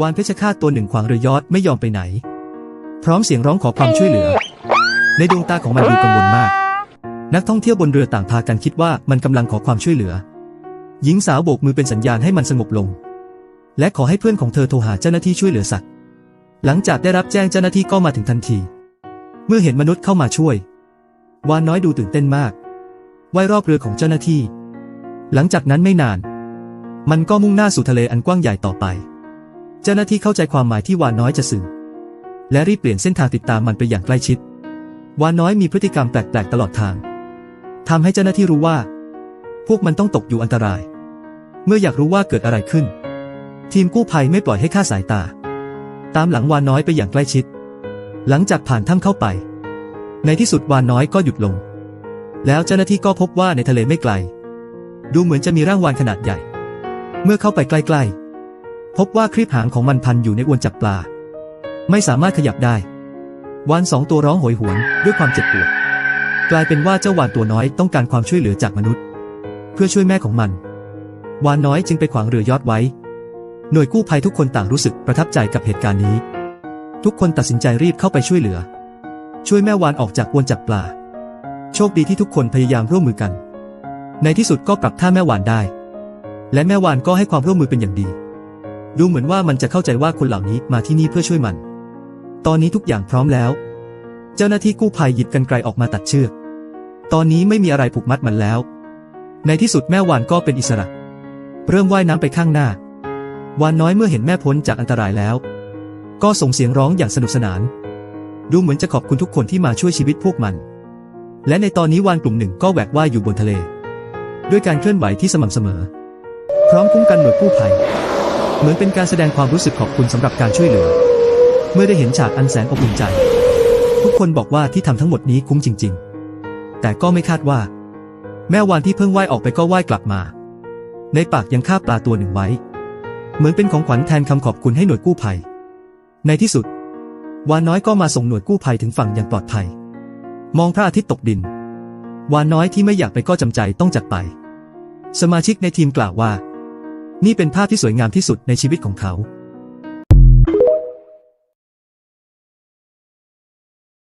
วานเพชรฆาตตัวหนึ่งขวางเรือยอทไม่ยอมไปไหน พร้อมเสียงร้องขอความช่วยเหลือ ในดวงตาของมันดูกังวลมาก นักท่องเที่ยวบนเรือต่างพากันคิดว่ามันกำลังขอความช่วยเหลือ หญิงสาวโบกมือเป็นสัญญาณให้มันสงบลง และขอให้เพื่อนของเธอโทรหาเจ้าหน้าที่ช่วยเหลือสัตว์หลังจากได้รับแจ้งเจ้าหน้าที่ก็มาถึงทันที เมื่อเห็นมนุษย์เข้ามาช่วย วานน้อยดูตื่นเต้นมากว่ายรอบเรือของเจ้าหน้าที่ หลังจากนั้นไม่นาน มันก็มุ่งหน้าสู่ทะเลอันกว้างใหญ่ต่อไป เจ้าหน้าที่เข้าใจความหมายที่วานน้อยจะสื่อ และรีบเปลี่ยนเส้นทางติดตามมันไปอย่างใกล้ชิด วานน้อยมีพฤติกรรมแปลกๆตลอดทางทำให้เจ้าหน้าที่รู้ว่า พวกมันต้องตกอยู่อันตราย เมื่ออยากรู้ว่าเกิดอะไรขึ้น ทีมกู้ภัยไม่ปล่อยให้ค่าสายตา ตามหลังวานน้อยไปอย่างใกล้ชิด หลังจากผ่านถ้ำเข้าไป ในที่สุดวานน้อยก็หยุดลง แล้วเจ้าหน้าที่ก็พบว่าในทะเลไม่ไกล ดูเหมือนจะมีร่างวานขนาดใหญ่ เมื่อเข้าไปใกล้ๆ พบว่าครีบหางของมันพันอยู่ในอวนจับปลา ไม่สามารถขยับได้ วานสองตัวร้องโหยหวนด้วยความเจ็บปวด กลายเป็นว่าเจ้าวานตัวน้อยต้องการความช่วยเหลือจากมนุษย์ เพื่อช่วยแม่ของมัน วานน้อยจึงไปขวางเรือยอดไว้ หน่วยกู้ภัยทุกคนต่างรู้สึกประทับใจกับเหตุการณ์นี้ ทุกคนตัดสินใจรีบเข้าไปช่วยเหลือ ช่วยแม่วานออกจากอวนจับปลา โชคดีที่ทุกคนพยายามร่วมมือกัน ในที่สุดก็ปรับท่าแม่วานได้ และแม่วานก็ให้ความร่วมมือเป็นอย่างดี ดูเหมือนว่ามันจะเข้าใจว่าคนเหล่านี้มาที่นี่เพื่อช่วยมัน ตอนนี้ทุกอย่างพร้อมแล้ว เจ้าหน้าที่กู้ภัยหยิบกรรไกรออกมาตัดเชือก ตอนนี้ไม่มีอะไรผูกมัดมันแล้ว ในที่สุดแม่วานก็เป็นอิสระ เริ่มว่ายน้ำไปข้างหน้า วานน้อยเมื่อเห็นแม่พ้นจากอันตรายแล้ว ก็ส่งเสียงร้องอย่างสนุกสนาน ดูเหมือนจะขอบคุณทุกคนที่มาช่วยชีวิตพวกมัน และในตอนนี้วานกลุ่มหนึ่งก็แหวกว่ายอยู่บนทะเล ด้วยการเคลื่อนไหวที่สม่ำเสมอ พร้อมคุ้มกันหน่วยกู้ภัย เหมือนเป็นการแสดงความรู้สึกขอบคุณสำหรับการช่วยเหลือ เมื่อได้เห็นฉากอันแสนอบอุ่นใจ ทุกคนบอกว่าที่ทำทั้งหมดนี้คุ้มจริง ๆ แต่ก็ไม่คาดว่า แม่วานที่เพิ่งว่ายออกไปก็ว่ายกลับมา ในปากยังคาบปลาตัวหนึ่งไว้ เหมือนเป็นของขวัญแทนคำขอบคุณให้หน่วยกู้ภัย ในที่สุด วานน้อยก็มาส่งหน่วยกู้ภัยถึงฝั่งอย่างปลอดภัย มองพระอาทิตย์ตกดิน วานน้อยที่ไม่อยากไปก็จำใจต้องจากไป สมาชิกในทีมกล่าวว่า นี่เป็นภาพที่สวยงามที่สุดในชีวิตของเขา